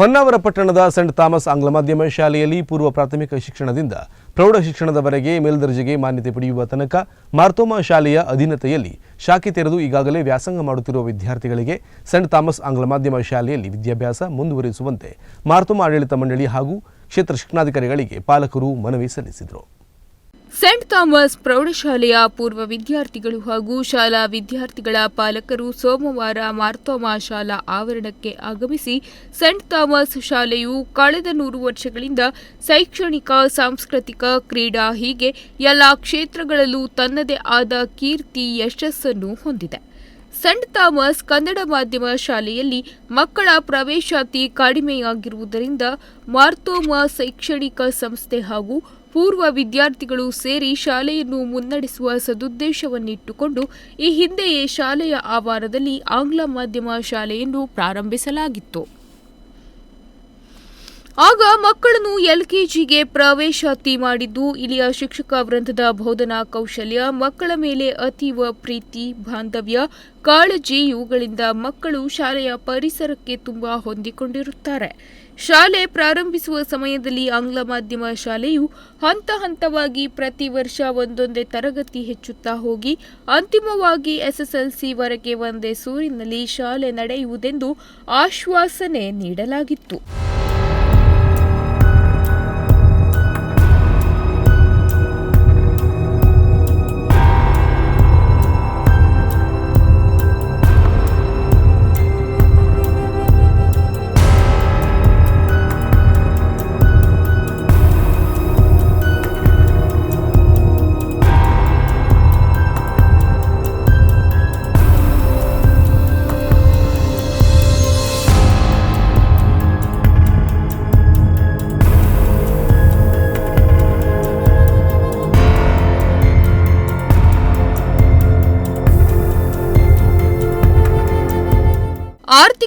ಹೊನ್ನಾವರ ಪಟ್ಟಣದ scent Thomas ಆಂಗ್ಲ ಮಾಧ್ಯಮ ಶಾಲೆಯಲ್ಲಿ ಪೂರ್ವ ಪ್ರಾಥಮಿಕ ಶಿಕ್ಷಣದಿಂದ ಪ್ರೌಢ ಶಿಕ್ಷಣದವರೆಗೆ ಮೇಲ್ದರ್ಜೆಗೆ ಮಾನ್ಯತೆ ಪಡೆಯುವ ತನಕ ಮಾರ್ತೋಮ ಶಾಲೆಯ ಅಧೀನತೆಯಲ್ಲಿ ಶಾಖೆ ತೆರೆದು ಈಗಾಗಲೇ ವ್ಯಾಸಂಗ ಮಾಡುತ್ತಿರುವ ವಿದ್ಯಾರ್ಥಿಗಳಿಗೆ ಸೆಂಟ್ ಥಾಮಸ್ ಆಂಗ್ಲ ಮಾಧ್ಯಮ ಶಾಲೆಯಲ್ಲಿ ವಿದ್ಯಾಭ್ಯಾಸ ಮುಂದುವರಿಸುವಂತೆ ಮಾರ್ತೋಮ ಆಡಳಿತ ಮಂಡಳಿ ಹಾಗೂ ಕ್ಷೇತ್ರ ಶಿಕ್ಷಣಾಧಿಕಾರಿಗಳಿಗೆ ಪಾಲಕರು ಮನವಿ ಸಲ್ಲಿಸಿದರು. ಸೆಂಟ್ ಥಾಮಸ್ ಪ್ರೌಢಶಾಲೆಯ ಪೂರ್ವ ವಿದ್ಯಾರ್ಥಿಗಳು ಹಾಗೂ ಶಾಲಾ ವಿದ್ಯಾರ್ಥಿಗಳ ಪಾಲಕರು ಸೋಮವಾರ ಮಾರ್ಥೋಮಾ ಶಾಲಾ ಆವರಣಕ್ಕೆ ಆಗಮಿಸಿ ಸೆಂಟ್ ಥಾಮಸ್ ಶಾಲೆಯು ಕಳೆದ ನೂರು ವರ್ಷಗಳಿಂದ ಶೈಕ್ಷಣಿಕ, ಸಾಂಸ್ಕೃತಿಕ ಕ್ರೀಡಾ ಹೀಗೆ ಎಲ್ಲ ಕ್ಷೇತ್ರಗಳಲ್ಲೂ ತನ್ನದೇ ಆದ ಕೀರ್ತಿ, ಯಶಸ್ಸನ್ನು ಹೊಂದಿದೆ. ಸೆಂಟ್ ಥಾಮಸ್ ಕನ್ನಡ ಮಾಧ್ಯಮ ಶಾಲೆಯಲ್ಲಿ ಮಕ್ಕಳ ಪ್ರವೇಶಾತಿ ಕಡಿಮೆಯಾಗಿರುವುದರಿಂದ ಮಾರ್ತೋಮಾ ಶೈಕ್ಷಣಿಕ ಸಂಸ್ಥೆ ಹಾಗೂ ಪೂರ್ವ ವಿದ್ಯಾರ್ಥಿಗಳು ಸೇರಿ ಶಾಲೆಯನ್ನು ಮುನ್ನಡೆಸುವ ಸದುದ್ದೇಶವನ್ನಿಟ್ಟುಕೊಂಡು ಈ ಹಿಂದೆಯೇ ಶಾಲೆಯ ಆವಾರದಲ್ಲಿ ಆಂಗ್ಲ ಮಾಧ್ಯಮ ಶಾಲೆಯನ್ನು ಪ್ರಾರಂಭಿಸಲಾಗಿತ್ತು. ಆಗ ಮಕ್ಕಳನ್ನು ಎಲ್ಕೆಜಿಗೆ ಪ್ರವೇಶಾತಿ ಮಾಡಿದ್ದು ಇಲ್ಲಿಯ ಶಿಕ್ಷಕ ವೃಂದದ ಬೋಧನಾ ಕೌಶಲ್ಯ, ಮಕ್ಕಳ ಮೇಲೆ ಅತೀವ ಪ್ರೀತಿ, ಬಾಂಧವ್ಯ, ಕಾಳಜಿ ಇವುಗಳಿಂದ ಮಕ್ಕಳು ಶಾಲೆಯ ಪರಿಸರಕ್ಕೆ ತುಂಬಾ ಹೊಂದಿಕೊಂಡಿರುತ್ತಾರೆ. ಶಾಲೆ ಪ್ರಾರಂಭಿಸುವ ಸಮಯದಲ್ಲಿ ಆಂಗ್ಲ ಮಾಧ್ಯಮ ಶಾಲೆಯು ಹಂತ ಹಂತವಾಗಿ ಪ್ರತಿ ವರ್ಷ ಒಂದೊಂದೇ ತರಗತಿ ಹೆಚ್ಚುತ್ತಾ ಹೋಗಿ, ಅಂತಿಮವಾಗಿ ಎಸ್ಎಸ್ಎಲ್ಸಿವರೆಗೆ ಒಂದೇ ಸೂರಿನಲ್ಲಿ ಶಾಲೆ ನಡೆಯುವುದೆಂದು ಆಶ್ವಾಸನೆ ನೀಡಲಾಗಿತ್ತು.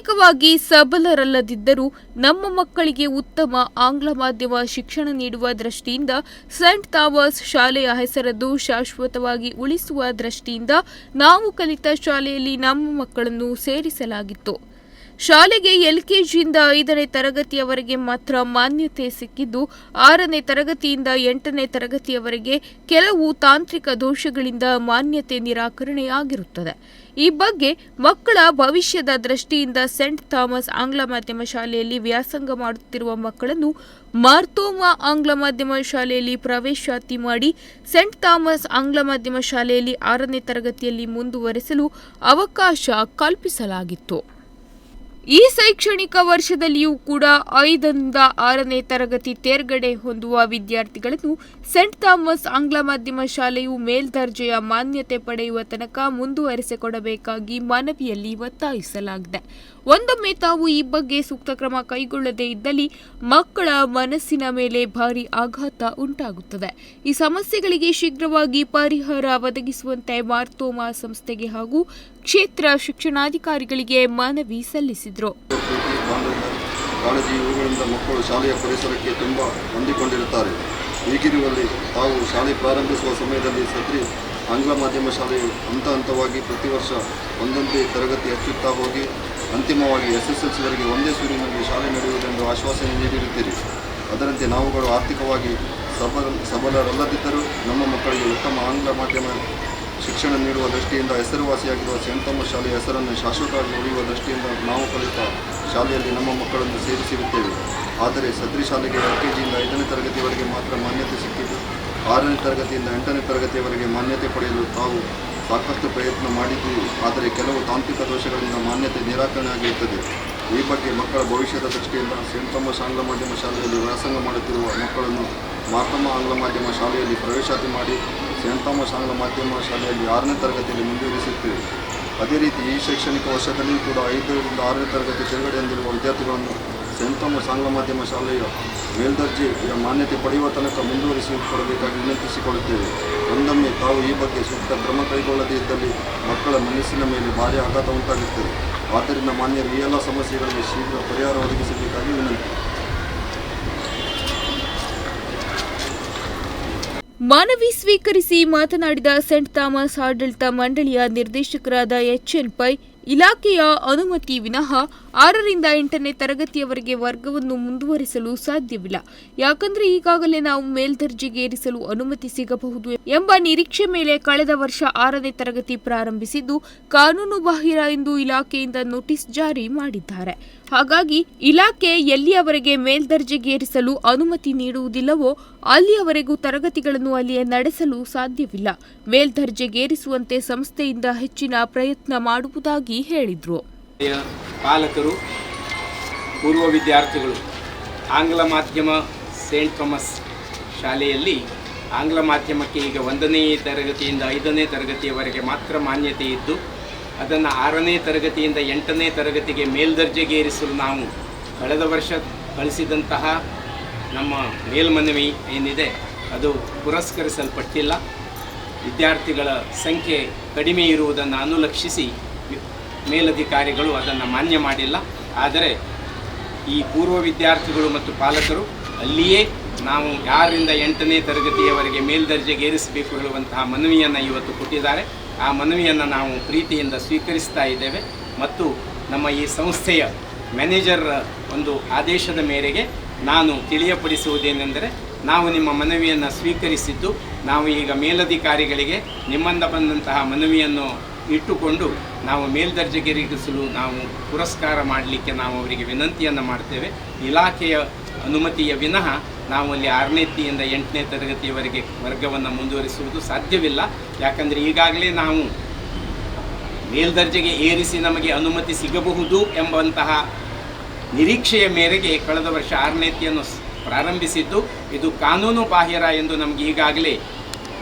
ಆರ್ಥಿಕವಾಗಿ ಸಬಲರಲ್ಲದಿದ್ದರೂ ನಮ್ಮ ಮಕ್ಕಳಿಗೆ ಉತ್ತಮ ಆಂಗ್ಲ ಮಾಧ್ಯಮ ಶಿಕ್ಷಣ ನೀಡುವ ದೃಷ್ಟಿಯಿಂದ ಸೆಂಟ್ ಥಾಮಸ್ ಶಾಲೆಯ ಹೆಸರದ್ದು ಶಾಶ್ವತವಾಗಿ ಉಳಿಸುವ ದೃಷ್ಟಿಯಿಂದ ನಾವು ಕಲಿತ ಶಾಲೆಯಲ್ಲಿ ನಮ್ಮ ಮಕ್ಕಳನ್ನು ಸೇರಿಸಲಾಗಿತ್ತು. ಶಾಲೆಗೆ ಎಲ್ಕೆಜಿಯಿಂದ ಐದನೇ ತರಗತಿಯವರೆಗೆ ಮಾತ್ರ ಮಾನ್ಯತೆ ಸಿಕ್ಕಿದ್ದು, ಆರನೇ ತರಗತಿಯಿಂದ ಎಂಟನೇ ತರಗತಿಯವರೆಗೆ ಕೆಲವು ತಾಂತ್ರಿಕ ದೋಷಗಳಿಂದ ಮಾನ್ಯತೆ ನಿರಾಕರಣೆಯಾಗಿರುತ್ತದೆ. ಈ ಬಗ್ಗೆ ಮಕ್ಕಳ ಭವಿಷ್ಯದ ದೃಷ್ಟಿಯಿಂದ ಸೆಂಟ್ ಥಾಮಸ್ ಆಂಗ್ಲ ಮಾಧ್ಯಮ ಶಾಲೆಯಲ್ಲಿ ವ್ಯಾಸಂಗ ಮಾಡುತ್ತಿರುವ ಮಕ್ಕಳನ್ನು ಮಾರ್ತೋಮಾ ಆಂಗ್ಲ ಮಾಧ್ಯಮ ಶಾಲೆಯಲ್ಲಿ ಪ್ರವೇಶಾತಿ ಮಾಡಿ, ಸೆಂಟ್ ಥಾಮಸ್ ಆಂಗ್ಲ ಮಾಧ್ಯಮ ಶಾಲೆಯಲ್ಲಿ ಆರನೇ ತರಗತಿಯಲ್ಲಿ ಮುಂದುವರೆಸಲು ಅವಕಾಶ ಕಲ್ಪಿಸಲಾಗಿತ್ತು. ಈ ಶೈಕ್ಷಣಿಕ ವರ್ಷದಲ್ಲಿಯೂ ಕೂಡ ಐದರಿಂದ ಆರನೇ ತರಗತಿ ತೇರ್ಗಡೆ ಹೊಂದುವ ವಿದ್ಯಾರ್ಥಿಗಳನ್ನು ಸೆಂಟ್ ಥಾಮಸ್ ಆಂಗ್ಲ ಮಾಧ್ಯಮ ಶಾಲೆಯು ಮೇಲ್ದರ್ಜೆಯ ಮಾನ್ಯತೆ ಪಡೆಯುವ ತನಕ ಮುಂದುವರೆಸಿಕೊಡಬೇಕಾಗಿ ಮನವಿಯಲ್ಲಿ ಒತ್ತಾಯಿಸಲಾಗಿದೆ. ಒಂದೊಮ್ಮೆ ತಾವು ಈ ಬಗ್ಗೆ ಸೂಕ್ತ ಕ್ರಮ ಕೈಗೊಳ್ಳದೇ ಇದ್ದಲ್ಲಿ ಮಕ್ಕಳ ಮನಸ್ಸಿನ ಮೇಲೆ ಭಾರಿ ಆಘಾತ ಉಂಟಾಗುತ್ತದೆ. ಈ ಸಮಸ್ಯೆಗಳಿಗೆ ಶೀಘ್ರವಾಗಿ ಪರಿಹಾರ ಒದಗಿಸುವಂತೆ ಮಾರ್ತೋಮಾ ಸಂಸ್ಥೆಗೆ ಹಾಗೂ ಕ್ಷೇತ್ರ ಶಿಕ್ಷಣಾಧಿಕಾರಿಗಳಿಗೆ ಮನವಿ ಸಲ್ಲಿಸಿದರು. ಮಕ್ಕಳು ಶಾಲೆಯ ಪರಿಸರಕ್ಕೆ ತುಂಬ ಹೊಂದಿಕೊಂಡಿರುತ್ತಾರೆ. ಹೀಗಿರುವಲ್ಲಿ ತಾವು ಶಾಲೆ ಪ್ರಾರಂಭಿಸುವ ಸಮಯದಲ್ಲಿ ಸದ್ರಿ ಆಂಗ್ಲ ಮಾಧ್ಯಮ ಶಾಲೆಯು ಹಂತ ಹಂತವಾಗಿ ಪ್ರತಿ ವರ್ಷ ಒಂದೊಂದೇ ತರಗತಿ ಹೆಚ್ಚುತ್ತಾ ಹೋಗಿ, ಅಂತಿಮವಾಗಿ ಎಸ್ ಎಸ್ ಎಲ್ ಸಿವರೆಗೆ ಒಂದೇ ಸೂರಿನಲ್ಲಿ ಶಾಲೆ ನಡೆಯುವುದೆಂದು ಆಶ್ವಾಸನೆ ನೀಡಿರುತ್ತೀರಿ. ಅದರಂತೆ ನಾವುಗಳು ಆರ್ಥಿಕವಾಗಿ ಸಬಲ, ಸಬಲರಲ್ಲದಿದ್ದರೂ ನಮ್ಮ ಮಕ್ಕಳಿಗೆ ಉತ್ತಮ ಆಂಗ್ಲ ಮಾಧ್ಯಮ ಶಿಕ್ಷಣ ನೀಡುವ ದೃಷ್ಟಿಯಿಂದ ಹೆಸರುವಾಸಿಯಾಗಿರುವ ಸೆಂಟ್ ಶಾಲೆಯ ಹೆಸರನ್ನು ಶಾಶ್ವತವಾಗಿ ಉಳಿಯುವ ದೃಷ್ಟಿಯಿಂದ ನಾವು ಕಲಿತ ಶಾಲೆಯಲ್ಲಿ ನಮ್ಮ ಮಕ್ಕಳನ್ನು ಸೇರಿಸಿರುತ್ತೇವೆ. ಆದರೆ ಸದ್ರಿ ಶಾಲೆಗೆ ಎಲ್ ಕೆ ಜಿಯಿಂದ ಐದನೇ ತರಗತಿಯವರೆಗೆ ಮಾತ್ರ ಮಾನ್ಯತೆ ಸಿಕ್ಕಿದ್ದು, ಆರನೇ ತರಗತಿಯಿಂದ ಎಂಟನೇ ತರಗತಿಯವರೆಗೆ ಮಾನ್ಯತೆ ಪಡೆಯಲು ತಾವು ಸಾಕಷ್ಟು ಪ್ರಯತ್ನ ಮಾಡಿದ್ದೀವಿ ಆದರೆ ಕೆಲವು ತಾಂತ್ರಿಕ ದೋಷಗಳಿಂದ ಮಾನ್ಯತೆ ನಿರಾಕರಣೆಯಾಗಿರುತ್ತದೆ ಈ ಬಗ್ಗೆ ಮಕ್ಕಳ ಭವಿಷ್ಯದ ದೃಷ್ಟಿಯಿಂದ ಸೆಂಟ್ ಆಂಗ್ಲ ಮಾಧ್ಯಮ ಶಾಲೆಯಲ್ಲಿ ವ್ಯಾಸಂಗ ಮಾಡುತ್ತಿರುವ ಮಕ್ಕಳನ್ನು ಮಾರ್ತಮ್ಮ ಆಂಗ್ಲ ಮಾಧ್ಯಮ ಶಾಲೆಯಲ್ಲಿ ಪ್ರವೇಶಾತಿ ಮಾಡಿ ಸೆಂಟ್ ಥಾಮಸ್ ಆಂಗ್ಲ ಮಾಧ್ಯಮ ಶಾಲೆಯಲ್ಲಿ ಆರನೇ ತರಗತಿಯಲ್ಲಿ ಮುಂದುವರಿಸುತ್ತೇವೆ ಅದೇ ರೀತಿ ಈ ಶೈಕ್ಷಣಿಕ ವರ್ಷದಲ್ಲಿಯೂ ಕೂಡ ಐದರಿಂದ ಆರನೇ ತರಗತಿ ತೆರಗಡೆ ಹೊಂದಿರುವ ವಿದ್ಯಾರ್ಥಿಗಳನ್ನು ಸೆಂಟ್ ಥಾಮಸ್ ಆಂಗ್ಲ ಮಾಧ್ಯಮ ಶಾಲೆಯ ಮೇಲ್ದರ್ಜೆಯ ಮಾನ್ಯತೆ ಪಡೆಯುವ ತನಕ ಮುಂದುವರಿಸಿಕೊಡಬೇಕಾಗಿ ವಿನಂತಿಸಿಕೊಳ್ಳುತ್ತೇವೆ. ಒಂದೊಮ್ಮೆ ತಾವು ಈ ಬಗ್ಗೆ ಸೂಕ್ತ ಕ್ರಮ ಕೈಗೊಳ್ಳದೇ ಇದ್ದಲ್ಲಿ ಮಕ್ಕಳ ಮನಸ್ಸಿನ ಮೇಲೆ ಭಾರಿ ಆಘಾತ ಉಂಟಾಗುತ್ತದೆ. ಆದ್ದರಿಂದ ಮಾನ್ಯರು ಈ ಎಲ್ಲ ಸಮಸ್ಯೆಗಳಿಗೆ ಶೀಘ್ರ ಪರಿಹಾರ ಒದಗಿಸಬೇಕಾಗಿ ವಿನಂತಿ. ಮನವಿ ಸ್ವೀಕರಿಸಿ ಮಾತನಾಡಿದ ಸೆಂಟ್ ಥಾಮಸ್ ಆಡಳಿತ ಮಂಡಳಿಯ ನಿರ್ದೇಶಕರಾದ ಎಚ್ಎನ್ ಪೈ ಇಲಾಖೆಯ ಅನುಮತಿ ವಿನಃ ಆರರಿಂದ ಎಂಟನೇ ತರಗತಿಯವರೆಗೆ ವರ್ಗವನ್ನು ಮುಂದುವರಿಸಲು ಸಾಧ್ಯವಿಲ್ಲ. ಯಾಕಂದ್ರೆ ಈಗಾಗಲೇ ನಾವು ಮೇಲ್ದರ್ಜೆಗೇರಿಸಲು ಅನುಮತಿ ಸಿಗಬಹುದು ಎಂಬ ನಿರೀಕ್ಷೆ ಮೇಲೆ ಕಳೆದ ವರ್ಷ ಆರನೇ ತರಗತಿ ಪ್ರಾರಂಭಿಸಿದ್ದು ಕಾನೂನು ಬಾಹಿರ ಎಂದು ಇಲಾಖೆಯಿಂದ ನೋಟಿಸ್ ಜಾರಿ ಮಾಡಿದ್ದಾರೆ. ಹಾಗಾಗಿ ಇಲಾಖೆ ಎಲ್ಲಿಯವರೆಗೆ ಮೇಲ್ದರ್ಜೆಗೇರಿಸಲು ಅನುಮತಿ ನೀಡುವುದಿಲ್ಲವೋ ಅಲ್ಲಿಯವರೆಗೂ ತರಗತಿಗಳನ್ನು ಅಲ್ಲಿಯೇ ನಡೆಸಲು ಸಾಧ್ಯವಿಲ್ಲ. ಮೇಲ್ದರ್ಜೆಗೇರಿಸುವಂತೆ ಸಂಸ್ಥೆಯಿಂದ ಹೆಚ್ಚಿನ ಪ್ರಯತ್ನ ಮಾಡುವುದಾಗಿ ಹೇಳಿದ್ರು. ಯ ಪಾಲಕರು, ಪೂರ್ವ ವಿದ್ಯಾರ್ಥಿಗಳು, ಆಂಗ್ಲ ಮಾಧ್ಯಮ ಸೇಂಟ್ ಥಾಮಸ್ ಶಾಲೆಯಲ್ಲಿ ಆಂಗ್ಲ ಮಾಧ್ಯಮಕ್ಕೆ ಈಗ ಒಂದನೇ ತರಗತಿಯಿಂದ ಐದನೇ ತರಗತಿಯವರೆಗೆ ಮಾತ್ರ ಮಾನ್ಯತೆ ಇದ್ದು, ಅದನ್ನು ಆರನೇ ತರಗತಿಯಿಂದ ಎಂಟನೇ ತರಗತಿಗೆ ಮೇಲ್ದರ್ಜೆಗೇರಿಸಲು ನಾವು ಕಳೆದ ವರ್ಷ ಕಳಿಸಿದಂತಹ ನಮ್ಮ ಮೇಲ್ಮನವಿ ಏನಿದೆ, ಅದು ಪುರಸ್ಕರಿಸಲ್ಪಟ್ಟಿಲ್ಲ. ವಿದ್ಯಾರ್ಥಿಗಳ ಸಂಖ್ಯೆ ಕಡಿಮೆ ಇರುವುದನ್ನು ಅನುಲಕ್ಷಿಸಿ ಮೇಲಧಿಕಾರಿಗಳು ಅದನ್ನು ಮಾನ್ಯ ಮಾಡಿಲ್ಲ. ಆದರೆ ಈ ಪೂರ್ವ ವಿದ್ಯಾರ್ಥಿಗಳು ಮತ್ತು ಪಾಲಕರು ಅಲ್ಲಿಯೇ ನಾವು ಯಾರರಿಂದ ಎಂಟನೇ ತರಗತಿಯವರೆಗೆ ಮೇಲ್ದರ್ಜೆಗೇರಿಸಬೇಕು ಹೇಳುವಂತಹ ಮನವಿಯನ್ನು ಇವತ್ತು ಕೊಟ್ಟಿದ್ದಾರೆ. ಆ ಮನವಿಯನ್ನು ನಾವು ಪ್ರೀತಿಯಿಂದ ಸ್ವೀಕರಿಸ್ತಾ ಇದ್ದೇವೆ. ಮತ್ತು ನಮ್ಮ ಈ ಸಂಸ್ಥೆಯ ಮ್ಯಾನೇಜರ್ ಒಂದು ಆದೇಶದ ಮೇರೆಗೆ ನಾನು ತಿಳಿಯಪಡಿಸುವುದೇನೆಂದರೆ, ನಾವು ನಿಮ್ಮ ಮನವಿಯನ್ನು ಸ್ವೀಕರಿಸಿದ್ದು, ನಾವು ಈಗ ಮೇಲಧಿಕಾರಿಗಳಿಗೆ ನಿಮ್ಮಿಂದ ಬಂದಂತಹ ಮನವಿಯನ್ನು ಇಟ್ಟುಕೊಂಡು ನಾವು ಮೇಲ್ದರ್ಜೆಗೆರಿಗಿಸಲು ನಾವು ಪುರಸ್ಕಾರ ಮಾಡಲಿಕ್ಕೆ ನಾವು ಅವರಿಗೆ ವಿನಂತಿಯನ್ನು ಮಾಡ್ತೇವೆ. ಇಲಾಖೆಯ ಅನುಮತಿಯ ವಿನಃ ನಾವು ಅಲ್ಲಿ ಆರನೇತಿಯಿಂದ ಎಂಟನೇ ತರಗತಿಯವರೆಗೆ ವರ್ಗವನ್ನು ಮುಂದುವರಿಸುವುದು ಸಾಧ್ಯವಿಲ್ಲ. ಯಾಕಂದರೆ ಈಗಾಗಲೇ ನಾವು ಮೇಲ್ದರ್ಜೆಗೆ ಏರಿಸಿ ನಮಗೆ ಅನುಮತಿ ಸಿಗಬಹುದು ಎಂಬಂತಹ ನಿರೀಕ್ಷೆಯ ಮೇರೆಗೆ ಕಳೆದ ವರ್ಷ ಆರನೇತಿಯನ್ನು ಪ್ರಾರಂಭಿಸಿದ್ದು. ಇದು ಕಾನೂನು ಬಾಹಿರ ಎಂದು ನಮಗೆ ಈಗಾಗಲೇ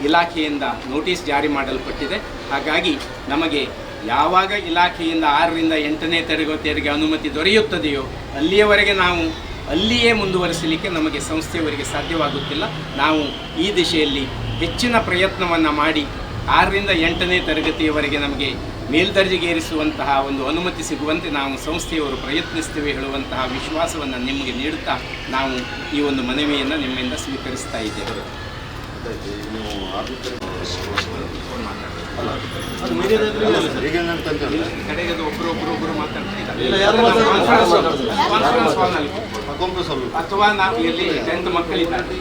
ಇಲಾಖೆಯಿಂದ ನೋಟಿಸ್ ಜಾರಿ ಮಾಡಲ್ಪಟ್ಟಿದೆ. ಹಾಗಾಗಿ ನಮಗೆ ಯಾವಾಗ ಇಲಾಖೆಯಿಂದ ಆರರಿಂದ ಎಂಟನೇ ತರಗತಿಯವರಿಗೆ ಅನುಮತಿ ದೊರೆಯುತ್ತದೆಯೋ ಅಲ್ಲಿಯವರೆಗೆ ನಾವು ಅಲ್ಲಿಯೇ ಮುಂದುವರಿಸಲಿಕ್ಕೆ ನಮಗೆ ಸಂಸ್ಥೆಯವರಿಗೆ ಸಾಧ್ಯವಾಗುತ್ತಿಲ್ಲ. ನಾವು ಈ ದಿಶೆಯಲ್ಲಿ ಹೆಚ್ಚಿನ ಪ್ರಯತ್ನವನ್ನು ಮಾಡಿ ಆರರಿಂದ ಎಂಟನೇ ತರಗತಿಯವರೆಗೆ ನಮಗೆ ಮೇಲ್ದರ್ಜೆಗೇರಿಸುವಂತಹ ಒಂದು ಅನುಮತಿ ಸಿಗುವಂತೆ ನಾವು ಸಂಸ್ಥೆಯವರು ಪ್ರಯತ್ನಿಸ್ತೇವೆ ಹೇಳುವಂತಹ ವಿಶ್ವಾಸವನ್ನು ನಿಮಗೆ ನೀಡುತ್ತಾ ನಾವು ಈ ಒಂದು ಮನವಿಯನ್ನು ನಿಮ್ಮಿಂದ ಸ್ವೀಕರಿಸ್ತಾ ಇದ್ದೇವೆ. ನೀವು ಅಥವಾ ನಾವು ಇಲ್ಲಿ ಟೆಂತ್ ಮಕ್ಕಳಿದ್ದಾರೆ.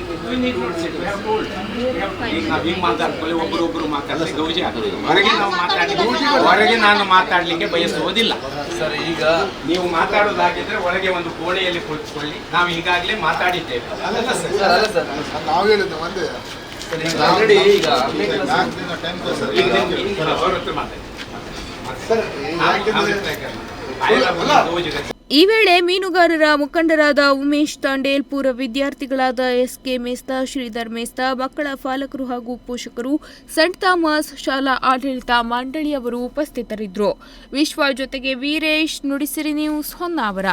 ಈಗ ನಾವು ಹಿಂಗೆ ಮಾತಾಡ್ಕೊಳ್ಳಿ ಒಬ್ಬರು ಒಬ್ಬರು ಮಾತಾಡಲಿ ಗೌಜಿ ಹೊರಗೆ ನಾವು ಮಾತಾಡಿ ಹೊರಗೆ ನಾನು ಮಾತಾಡ್ಲಿಕ್ಕೆ ಬಯಸುವುದಿಲ್ಲ. ಸರ್ ಈಗ ನೀವು ಮಾತಾಡೋದಾಗಿದ್ರೆ ಒಳಗೆ ಒಂದು ಕೋಣೆಯಲ್ಲಿ ಕೂತ್ಕೊಳ್ಳಿ ನಾವು ಈಗಾಗಲೇ ಮಾತಾಡಿದ್ದೇವೆ. ಅಲ್ಲ ಸರ್. ಸರ್ ಅಲ್ಲ ಸರ್. ನಾವು ಹೇಳಿದ್ದು ಒಂದೇ. ಆಲ್ರೆಡಿ ಈಗ ಈ ವೇಳೆ ಮೀನುಗಾರರ ಮುಖಂಡರಾದ ಉಮೇಶ್ ತಾಂಡೇಲ್ ಪೂರ್ವ ವಿದ್ಯಾರ್ಥಿಗಳಾದ ಎಸ್ ಕೆ ಮೇಸ್ತಾ ಶ್ರೀಧರ್ ಮೇಸ್ತಾ ಮಕ್ಕಳ ಪಾಲಕರು ಹಾಗೂ ಪೋಷಕರು ಸೆಂಟ್ ಥಾಮಸ್ ಶಾಲಾ ಆಡಳಿತ ಮಂಡಳಿಯವರು ಉಪಸ್ಥಿತರಿದ್ದರು. ವಿಶ್ವ ಜೊತೆಗೆ ವೀರೇಶ್ ನುಡಿಸಿರಿ ನ್ಯೂಸ್ ಹೊನ್ನಾವರ.